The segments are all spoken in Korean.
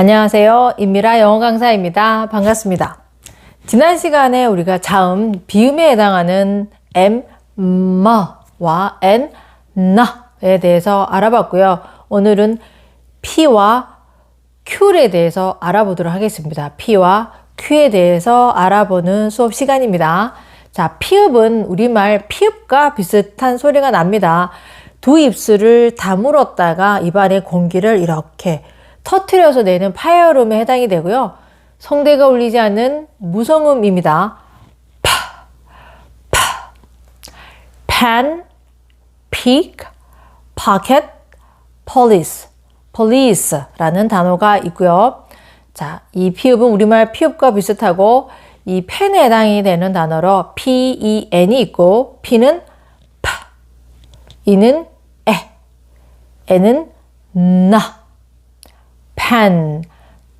안녕하세요. 임미라 영어 강사입니다. 반갑습니다. 지난 시간에 우리가 자음 비음에 해당하는 m, m와 n, na에 대해서 알아봤고요. 오늘은 p와 q에 대해서 알아보도록 하겠습니다. p와 q에 대해서 알아보는 수업 시간입니다. 자, 피읍은 우리말 피읍과 비슷한 소리가 납니다. 두 입술을 다물었다가 입안에 공기를 이렇게 터트려서 내는 파열음에 해당이 되고요. 성대가 울리지 않는 무성음입니다. 파, 파, pen, peak, pocket, police, police라는 단어가 있고요. 자, 이 피읍은 우리말 피읍과 비슷하고 이 펜에 해당이 되는 단어로 P-E-N이 있고 P는 파, 이는 에, 에는 나. 펜,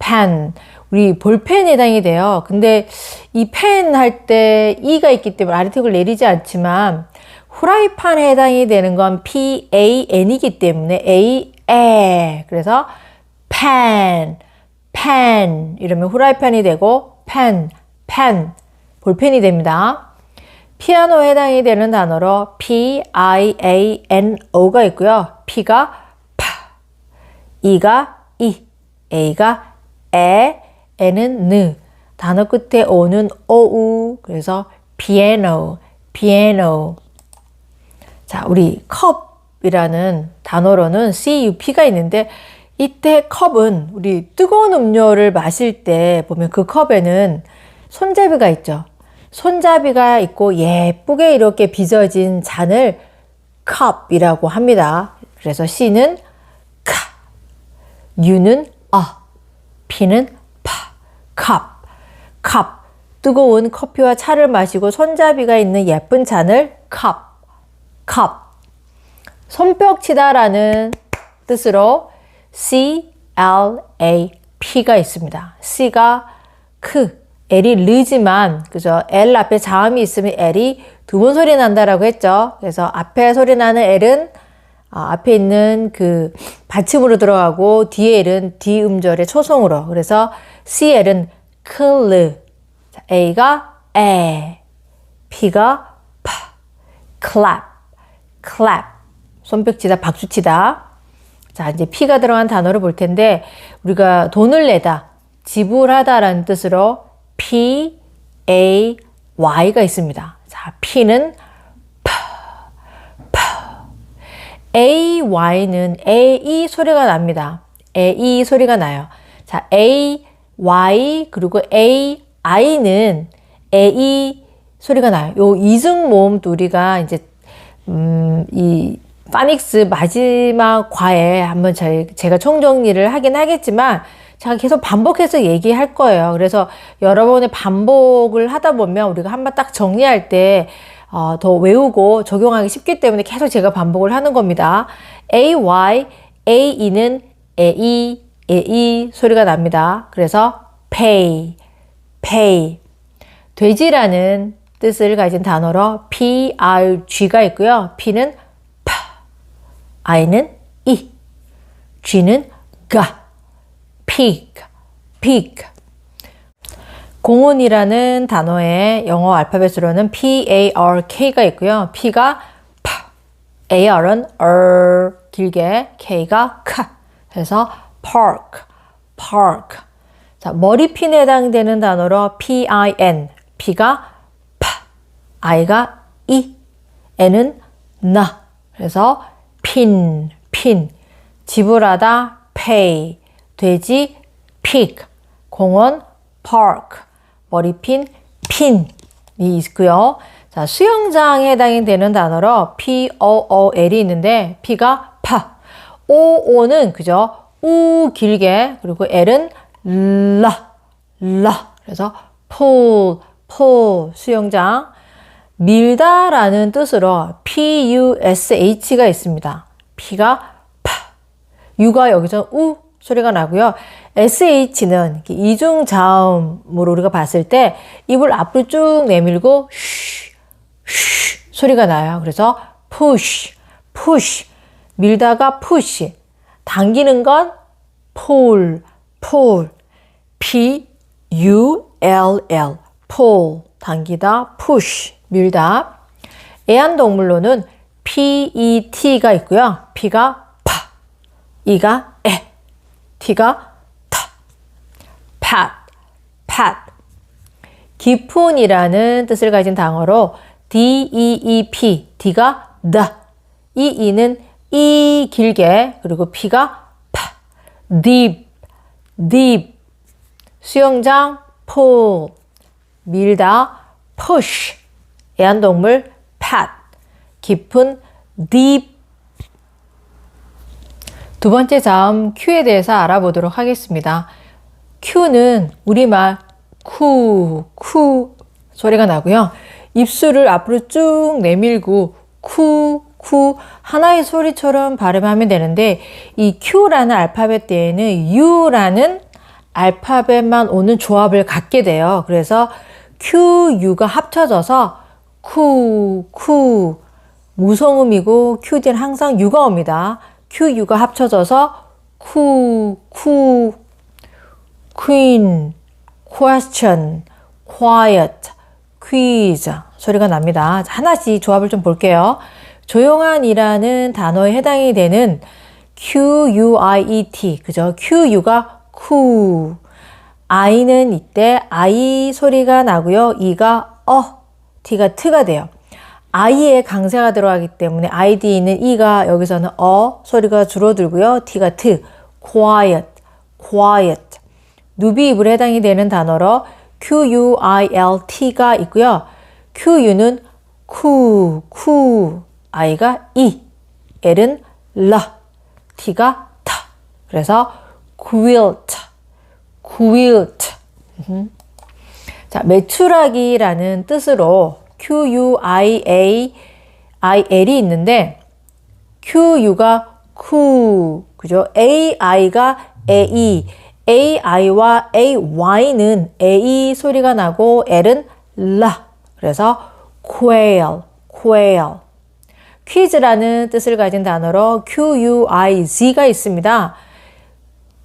펜. 우리 볼펜에 해당이 돼요. 근데 이펜할때 이가 있기 때문에 아래턱을 내리지 않지만 후라이팬에 해당이 되는 건 P-A-N이기 때문에 A, 에. 그래서 펜, 펜 이러면 후라이팬이 되고 펜, 펜, 볼펜이 됩니다. 피아노에 해당이 되는 단어로 P-I-A-N-O가 있고요. P가 파, E가 이, A가 에, N은 느. 단어 끝에 O는 오우. 그래서 piano, piano. 자, 우리 컵이라는 단어로는 CUP가 있는데 이때 컵은 우리 뜨거운 음료를 마실 때 보면 그 컵에는 손잡이가 있죠. 손잡이가 있고 예쁘게 이렇게 빚어진 잔을 컵이라고 합니다. 그래서 C는 카, U는 아, P는 파, 컵, 컵. 뜨거운 커피와 차를 마시고 손잡이가 있는 예쁜 잔을 컵, 컵. 손뼉 치다라는 뜻으로 C, L, A, P가 있습니다. C가 크, L이 르지만, 그죠? L 앞에 자음이 있으면 L이 두 번 소리 난다라고 했죠. 그래서 앞에 소리 나는 L은 아, 앞에 있는 그 받침으로 들어가고 뒤에 L은 D 음절의 초성으로. 그래서 CL은 클르, 자, A가 에, P가 파, clap, clap. 손뼉 치다, 박수 치다. 자, 이제 P가 들어간 단어를 볼 텐데, 우리가 돈을 내다, 지불하다라는 뜻으로 P, A, Y가 있습니다. 자, P는 파, 파. A, Y는 A, E 소리가 납니다. A, E 소리가 나요. 자, A, Y, 그리고 A, I는 A, E 소리가 나요. 요 이중 모음도 우리가 이제, 음, 이, 파닉스 마지막 과에 한번 저희, 제가 총정리를 하긴 하겠지만, 제가 계속 반복해서 얘기할 거예요. 그래서 여러 번의 반복을 하다 보면 우리가 한번 딱 정리할 때, 어, 더 외우고 적용하기 쉽기 때문에 계속 제가 반복을 하는 겁니다. AY, AE는 AE, AE 소리가 납니다. 그래서 pay, pay. 돼지라는 뜻을 가진 단어로 PRG가 있고요. P는 파, I는 이, G는 가, pig, pig. 공원이라는 단어의 영어 알파벳으로는 P-A-R-K가 있고요. P가 파, A-R은 R 길게, K가 카 해서 park, park. 자, 머리핀에 해당되는 단어로 P-I-N, P가 파, I가 이, N은 나. 그래서 핀, 핀. 지불하다, pay. 돼지, pig. 공원, park. 머리핀, 핀이 있고요. 자, 수영장에 해당이 되는 단어로 P-O-O-L이 있는데 P가 파, O-O는 그죠? 우 길게 그리고 L은 라, 라. 그래서 pool, pool 수영장. 밀다라는 뜻으로 P-U-S-H가 있습니다. P가 파, U가 여기서 우 소리가 나고요. SH는 이중 자음으로 우리가 봤을 때 입을 앞으로 쭉 내밀고 쉬, 쉬 소리가 나요. 그래서 push, push 밀다가 push 당기는 건 pull, pull. P U L L. pull. 당기다 push. 밀다. 애완동물로는 P E T가 있고요. P가 파. 에. T가 타. pat. pat. 깊은이라는 뜻을 가진 단어로 D-E-E-P, D가 the, 이 E는 이 길게, 그리고 P가 파, deep, deep, 수영장, pull, 밀다, push, 애완동물, pat, 깊은, deep. 두 번째 자음 Q에 대해서 알아보도록 하겠습니다. Q는 우리말 쿠, 쿠 소리가 나고요. 입술을 앞으로 쭉 내밀고 쿠, 쿠 하나의 소리처럼 발음하면 되는데 이 Q라는 알파벳 뒤에는 U라는 알파벳만 오는 조합을 갖게 돼요. 그래서 Q, U가 합쳐져서 쿠, 쿠 무성음이고 Q 뒤는 항상 U가 옵니다. Q, U가 합쳐져서 쿠, 쿠 queen, question, quiet, quiz 소리가 납니다. 하나씩 조합을 좀 볼게요. 조용한이라는 단어에 해당이 되는 Q-U-I-E-T 그죠? Q-U가 cool, I는 이때 I 소리가 나고요. E가 어, T가 트가 돼요. I에 강세가 들어가기 때문에 ID는 E가 여기서는 어 소리가 줄어들고요. T가 트, quiet, quiet. 누비 입을 해당이 되는 단어로 QUILT가 있고요. QU는 쿠, 쿠, I가 이, L은 라, T가 타. 그래서 quilt, quilt. 음. 자, 매출하기라는 뜻으로 QUIA, IL이 있는데 QU가 쿠, 그죠? AI가 AE, AI와 AY는 AE 소리가 나고 L은 라. 그래서 quail, quail. 퀴즈라는 뜻을 가진 단어로 QUIZ가 있습니다.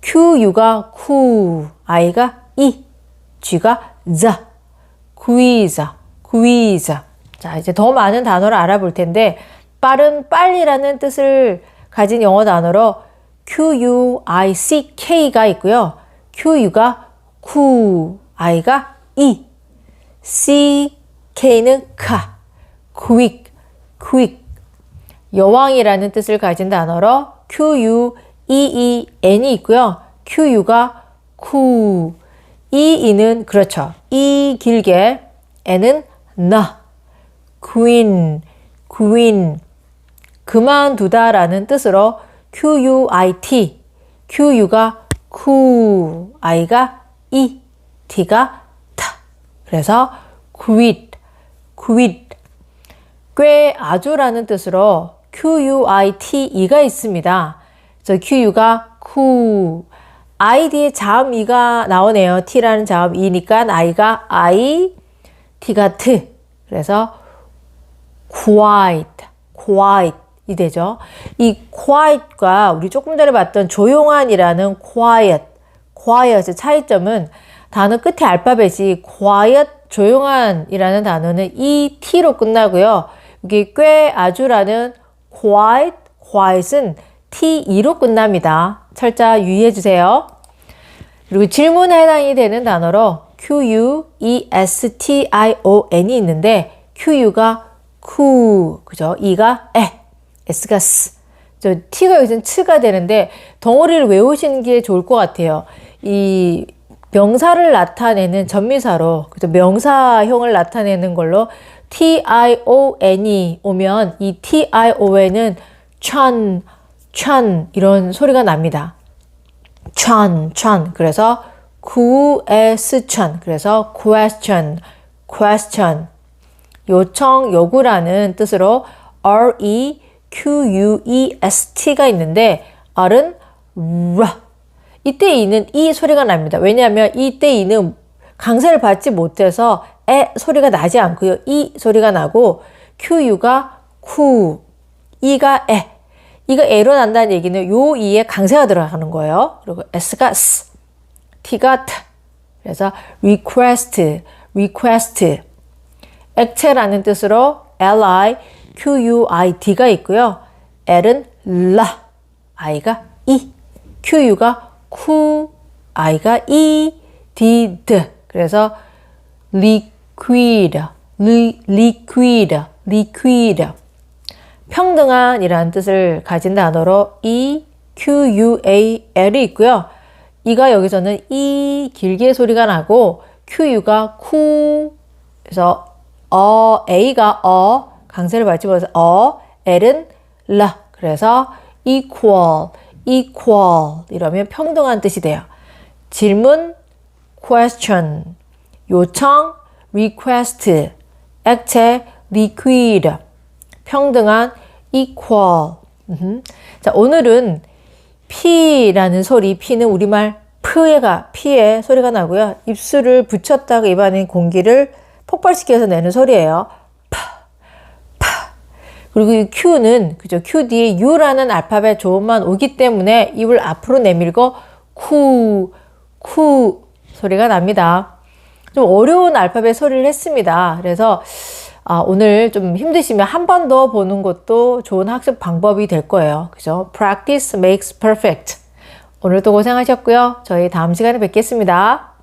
QU가 Q, I가 E, G가 Z, quiz, quiz. 자, 이제 더 많은 단어를 알아볼 텐데, 빠른 빨리라는 뜻을 가진 영어 단어로 Q-U-I-C-K가 있고요. Q-U가 Q, I가 E, C-K는 카, quick, quick. 여왕이라는 뜻을 가진 단어로 Q-U-E-E-N이 있고요. Q-U가 Q, E-E는 그렇죠. E 길게, N은 나, queen, queen. 그만두다라는 뜻으로 QUIT, QU가 Q, I가 E, T가 타. 그래서 quit, quit. 꽤 아주라는 뜻으로 QUITE가 있습니다. 그래서 QU가 Q, I 뒤에 자음 E가 나오네요. T라는 자음 E니까 I가 I, T가 T. 그래서 quiet, quiet. 이 되죠. 이 quiet과 우리 조금 전에 봤던 조용한이라는 quiet, quiet의 차이점은 단어 끝에 알파벳이 quiet, 조용한이라는 단어는 이 t로 끝나고요. 여기 꽤 아주라는 quiet, quiet은 t2로 끝납니다. 철자 유의해 주세요. 그리고 질문에 해당이 되는 단어로 Q-U-E-S-T-I-O-N이 있는데 Q-U가 Q, 그죠? E가 에, S가 스. 저 T가 여기서는 츠가 되는데 덩어리를 외우시는 게 좋을 것 같아요. 이 명사를 나타내는 전미사로 그죠? 명사형을 나타내는 걸로 T-I-O-N이 오면 이 T-I-O-N은 천, 천 이런 소리가 납니다. 천, 천. 그래서 question. 그래서 question, question. 요청, 요구라는 뜻으로 R-E Q-U-E-S-T가 있는데 R은 라. 이때 이는 이 소리가 납니다. 왜냐하면 이때 이는 강세를 받지 못해서 에 소리가 나지 않고요. 이 소리가 나고 QU가 쿠, E가 에. 이가 에로 난다는 얘기는 요 이에 강세가 들어가는 거예요. 그리고 S가 스. T가 T. 그래서 request, request. 액체라는 뜻으로 L-I, Q-U-I-D가 있고요. L은 라, I가 E, Q-U가 Q, I가 E, D, D. 그래서 liquid, li, liquid, liquid. 평등한이라는 뜻을 가진 단어로 E, Q, U, A, L이 있고요. 이가 여기서는 E 길게 소리가 나고 QU가 쿠 그래서 어 A가 어 강세를 받지 못해서 어 L은 라 그래서 equal, equal 이러면 평등한 뜻이 돼요. 질문 question 요청 request 액체 liquid 평등한 equal. 자 오늘은 피라는 소리 피는 우리말 프에가 피의 소리가 나고요 입술을 붙였다가 입안에 공기를 폭발시켜서 내는 소리예요 파, 파. 그리고 이 Q는 그죠 Q 뒤에 U라는 알파벳 조음만 오기 때문에 입을 앞으로 내밀고 쿠, 쿠 소리가 납니다. 좀 어려운 알파벳 소리를 했습니다. 그래서 아, 오늘 좀 힘드시면 한 번 더 보는 것도 좋은 학습 방법이 될 거예요. 그죠? Practice makes perfect. 오늘도 고생하셨고요. 저희 다음 시간에 뵙겠습니다.